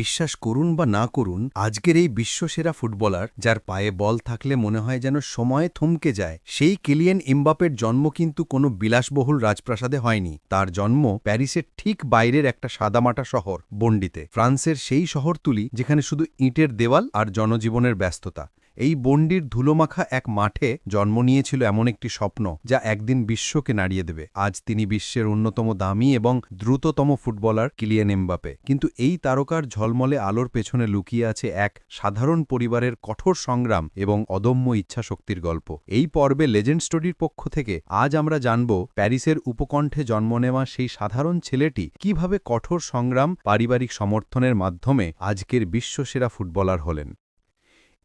বিশ্বাস করুন বা না করুন, আজকের এই বিশ্বসেরা ফুটবলার, যার পায়ে বল থাকলে মনে হয় যেন সময়ে থমকে যায়, সেই কিলিয়েন ইম্বাপের জন্ম কিন্তু কোনো বিলাসবহুল রাজপ্রাসাদে হয়নি। তার জন্ম প্যারিসের ঠিক বাইরের একটা সাদামাটা শহর, বন্ডিতে, ফ্রান্সের সেই শহরতুলি যেখানে শুধু ইঁটের দেওয়াল আর জনজীবনের ব্যস্ততা। এই বন্ডির ধুলোমাখা এক মাঠে জন্ম নিয়েছিল এমন একটি স্বপ্ন, যা একদিন বিশ্বকে নাড়িয়ে দেবে। আজ তিনি বিশ্বের অন্যতম দামি এবং দ্রুততম ফুটবলার কিলিয়ান এমবাপে কিন্তু এই তারকার ঝলমলে আলোর পেছনে লুকিয়ে আছে এক সাধারণ পরিবারের কঠোর সংগ্রাম এবং অদম্য ইচ্ছাশক্তির গল্প। এই পর্বে লেজেন্ড স্টোরির পক্ষ থেকে আজ আমরা জানব প্যারিসের উপকণ্ঠে জন্ম নেওয়া সেই সাধারণ ছেলেটি কীভাবে কঠোর সংগ্রাম, পারিবারিক সমর্থনের মাধ্যমে আজকের বিশ্বসেরা ফুটবলার হলেন।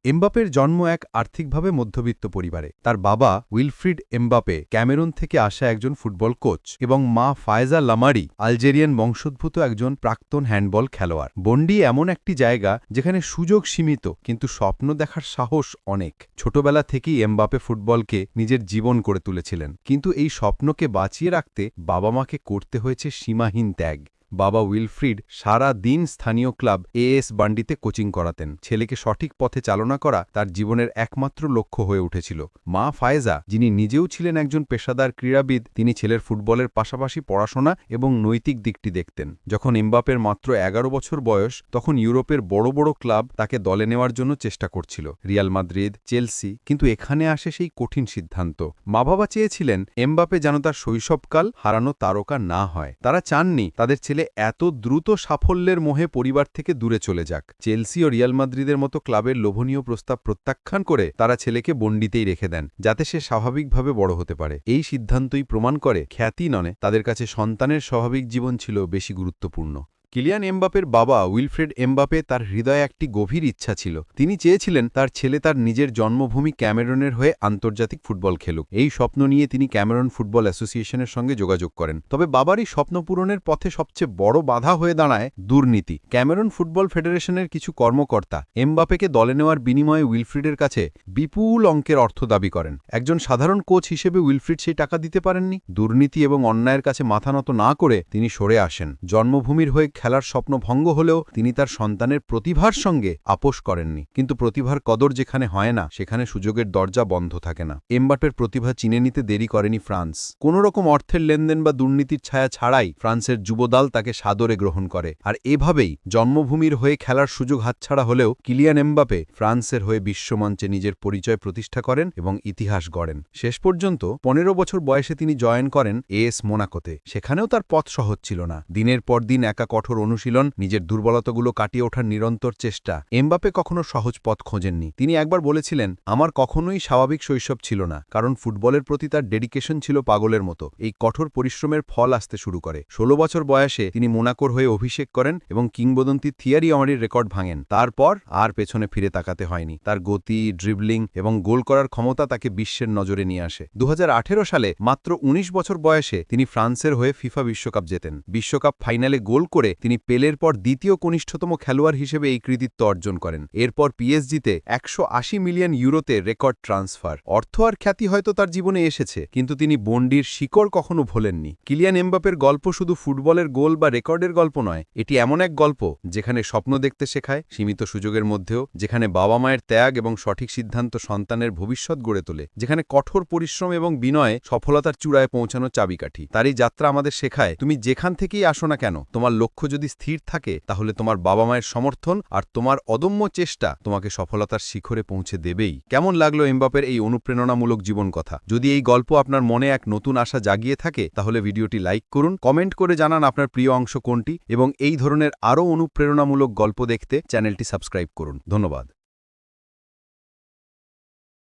এমবাপের জন্ম এক আর্থিকভাবে মধ্যবিত্ত পরিবারে। তার বাবা উইলফ্রিড এমবাপে ক্যামেরুন থেকে আসা একজন ফুটবল কোচ এবং মা ফায়জা লামারি আলজেরিয়ান বংশোদ্ভূত একজন প্রাক্তন হ্যান্ডবল খেলোয়াড়। বন্ডি এমন একটি জায়গা যেখানে সুযোগ সীমিত, কিন্তু স্বপ্ন দেখার সাহস অনেক। ছোটবেলা থেকেই এমবাপে ফুটবলকে নিজের জীবন করে তুলেছিলেন। কিন্তু এই স্বপ্নকে বাঁচিয়ে রাখতে বাবা মাকে করতে হয়েছে সীমাহীন ত্যাগ। বাবা উইলফ্রিড সারা দিন স্থানীয় ক্লাব এএস বান্ডিতে কোচিং করাতেন। ছেলেকে সঠিক পথে চালনা করা তার জীবনের একমাত্র লক্ষ্য হয়ে উঠেছিল। মা ফায়েজা, যিনি নিজেও ছিলেন একজন পেশাদার ক্রীড়াবিদ, তিনি ছেলের ফুটবলের পাশাপাশি পড়াশোনা এবং নৈতিক দিকটি দেখতেন। যখন এমবাপের মাত্র এগারো বছর বয়স, তখন ইউরোপের বড় বড় ক্লাব তাকে দলে নেওয়ার জন্য চেষ্টা করছিল। রিয়াল মাদ্রিদ, চেলসি, কিন্তু এখানে আসে সেই কঠিন সিদ্ধান্ত। মা বাবা চেয়েছিলেন এমবাপে যেন তার শৈশবকাল হারানো তারকা না হয়। তারা চাননি, তাদের ছেলে ছেলে এত দ্রুত সাফল্যের মোহে পরিবার থেকে দূরে চলে যাক। চেলসি ও রিয়াল মাদ্রিদের মতো ক্লাবের লোভনীয় প্রস্তাব প্রত্যাখ্যান করে তারা ছেলেকে বন্ডিতেই রেখে দেন, যাতে সে স্বাভাবিকভাবে বড় হতে পারে। এই সিদ্ধান্তই প্রমাণ করে খ্যাতি ননে তাদের কাছে সন্তানের স্বাভাবিক জীবন ছিল বেশি গুরুত্বপূর্ণ। কিলিয়ান এমবাপের বাবা উইলফ্রেড এমবাপে তার হৃদয়ে একটি গভীর ইচ্ছা ছিল। তিনি চেয়েছিলেন তার ছেলে তার নিজের জন্মভূমি ক্যামেরনের হয়ে আন্তর্জাতিক ফুটবল খেলুক। এই স্বপ্ন নিয়ে তিনি ক্যামেরন ফুটবল অ্যাসোসিয়েশনের সঙ্গে যোগাযোগ করেন। তবে বাবারই স্বপ্ন পূরণের পথে সবচেয়ে বড় বাধা হয়ে দাঁড়ায় দুর্নীতি। ক্যামেরন ফুটবল ফেডারেশনের কিছু কর্মকর্তা এমবাপেকে দলে নেওয়ার বিনিময়ে উইলফ্রিডের কাছে বিপুল অঙ্কের অর্থ দাবি করেন। একজন সাধারণ কোচ হিসেবে উইলফ্রিড সেই টাকা দিতে পারেননি। দুর্নীতি এবং অন্যায়ের কাছে মাথা নত না করে তিনি সরে আসেন। জন্মভূমির হয়ে খেলার স্বপ্ন ভঙ্গ হলেও তিনি তার সন্তানের প্রতিভার সঙ্গে আপোষ করেননি। কিন্তু প্রতিভার কদর যেখানে হয় না, সেখানে সুযোগের দরজা বন্ধ থাকে না। এমবাপের প্রতিভা চিনে নিতে দেরি করেনি ফ্রান্স। কোন রকম অর্থের লেনদেন বা দুর্নীতির ছায়া ছাড়াই ফ্রান্সের যুবদল তাকে সাদরে গ্রহণ করে। আর এভাবেই জন্মভূমির হয়ে খেলার সুযোগ হাতছাড়া হলেও কিলিয়ান এমবাপে ফ্রান্সের হয়ে বিশ্বমঞ্চে নিজের পরিচয় প্রতিষ্ঠা করেন এবং ইতিহাস গড়েন। শেষ পর্যন্ত পনেরো বছর বয়সে তিনি জয়েন করেন এএস মোনাকোতে। সেখানেও তার পথ সহজ ছিল না। দিনের পর দিন একা কঠোর অনুশীলন, নিজের দুর্বলতাগুলো কাটিয়ে ওঠার নিরন্তর চেষ্টা। এমবাপে কখনো সহজ পথ খোঁজেননি। তিনি একবার বলেছিলেন, আমার কখনোই স্বাভাবিক শৈশব ছিল না, কারণ ফুটবলের প্রতি তার ডেডিকেশন ছিল পাগলের মতো। এই কঠোর পরিশ্রমের ফল আসতে শুরু করে। ষোলো বছর বয়সে তিনি মোনাকোর হয়ে অভিষেক করেন এবং কিংবদন্তি থিয়ারি অমারির রেকর্ড ভাঙেন। তারপর আর পেছনে ফিরে তাকাতে হয়নি। তার গতি, ড্রিবলিং এবং গোল করার ক্ষমতা তাকে বিশ্বের নজরে নিয়ে আসে। দু হাজার আঠেরো সালে মাত্র ১৯ বছর বয়সে তিনি ফ্রান্সের হয়ে ফিফা বিশ্বকাপ জেতেন। বিশ্বকাপ ফাইনালে গোল করে তিনি পেলের পর দ্বিতীয় কনিষ্ঠতম খেলোয়াড় হিসেবে এই কৃতিত্ব অর্জন করেন। এরপর পিএসজিতে একশো আশি মিলিয়ন ইউরোতে রেকর্ড ট্রান্সফার। অর্থ আর খ্যাতি হয়তো তার জীবনে এসেছে, কিন্তু তিনি বন্ডির শিকড় কখনো ভোলেননি। কিলিয়ান এমবাপের গল্প শুধু ফুটবলের গোল বা রেকর্ডের গল্প নয়, এটি এমন এক গল্প যেখানে স্বপ্ন দেখতে শেখায়, সীমিত সুযোগের মধ্যেও, যেখানে বাবা মায়ের ত্যাগ এবং সঠিক সিদ্ধান্ত সন্তানের ভবিষ্যৎ গড়ে তোলে, যেখানে কঠোর পরিশ্রম এবং বিনয়ে সফলতার চূড়ায় পৌঁছানো চাবিকাঠি। তার এই যাত্রা আমাদের শেখায়, তুমি যেখান থেকেই আসো না কেন, তোমার লক্ষ্য যদি স্থির থাকে, তাহলে তোমার বাবা মায়ের সমর্থন আর তোমার অদম্য চেষ্টা তোমাকে সফলতার শিখরে পৌঁছে দেবেই। কেমন লাগল এমবাপের এই অনুপ্রেরণামূলক জীবন কথা? যদি এই গল্প আপনার মনে এক নতুন আশা জাগিয়ে থাকে, তাহলে ভিডিওটি লাইক করুন, কমেন্ট করে জানান আপনার প্রিয় অংশ কোনটি, এবং এই ধরনের আরও অনুপ্রেরণামূলক গল্প দেখতে চ্যানেলটি সাবস্ক্রাইব করুন। ধন্যবাদ।